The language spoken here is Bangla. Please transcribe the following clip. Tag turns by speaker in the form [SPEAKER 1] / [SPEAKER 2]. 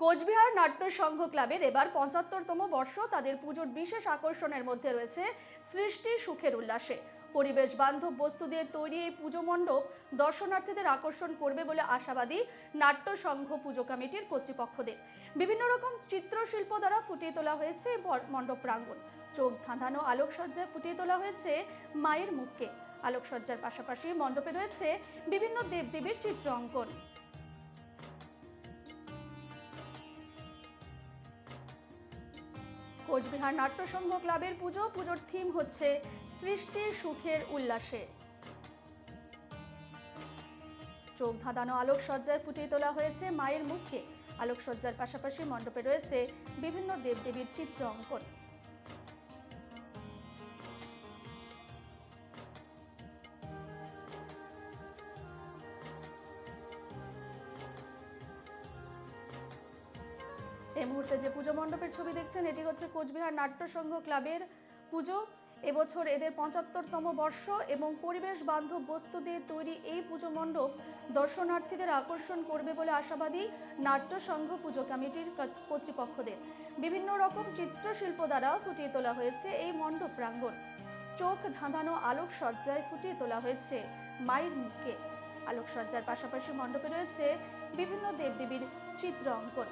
[SPEAKER 1] কোচবিহার নাট্য সংঘ ক্লাবের এবার পঁচাত্তরতম বর্ষ তাদের পুজোর বিশেষ আকর্ষণের মধ্যে রয়েছে সৃষ্টি সুখের উল্লাসে। পরিবেশ বান্ধব বস্তু দিয়ে তৈরি এই পুজো মণ্ডপ দর্শনার্থীদের আকর্ষণ করবে বলে আশাবাদী নাট্য সংঘ পুজো কমিটির কর্তৃপক্ষদের। বিভিন্ন রকম চিত্রশিল্প দ্বারা ফুটিয়ে তোলা হয়েছে মণ্ডপ প্রাঙ্গণ। চোখ ধাঁধানো আলোকসজ্জায় ফুটিয়ে তোলা হয়েছে মায়ের মুখকে। আলোকসজ্জার পাশাপাশি মণ্ডপে রয়েছে বিভিন্ন দেবদেবীর চিত্র অঙ্কন। কোচবিহার নাট্য সংঘ ক্লাবের পুজো, পুজোর থিম হচ্ছে সৃষ্টির সুখের উল্লাসে। চোখ ধাঁধানো আলোকসজ্জায় ফুটিয়ে তোলা হয়েছে মায়ের মুখে। আলোকসজ্জার পাশাপাশি মণ্ডপে রয়েছে বিভিন্ন দেবদেবীর চিত্র অঙ্কন। এই মুহূর্তে যে পুজো মণ্ডপের ছবি দেখছেন, এটি হচ্ছে কোচবিহার নাট্য সংঘ ক্লাবের পুজো। এবছর এদের পঁচাত্তরতম বর্ষ এবং পরিবেশ বান্ধব বস্তু দিয়ে তৈরি এই পুজো মণ্ডপ দর্শনার্থীদের আকর্ষণ করবে বলে আশাবাদী নাট্যসংঘ পুজো কমিটির কর্তৃপক্ষদের। বিভিন্ন রকম চিত্রশিল্প দ্বারা ফুটিয়ে তোলা হয়েছে এই মণ্ডপ প্রাঙ্গণ। চোখ ধাঁধানো আলোকসজ্জায় ফুটিয়ে তোলা হয়েছে মায়ের মুখকে আলোকসজ্জার পাশাপাশি মণ্ডপে রয়েছে বিভিন্ন দেবদেবীর চিত্র অঙ্কন।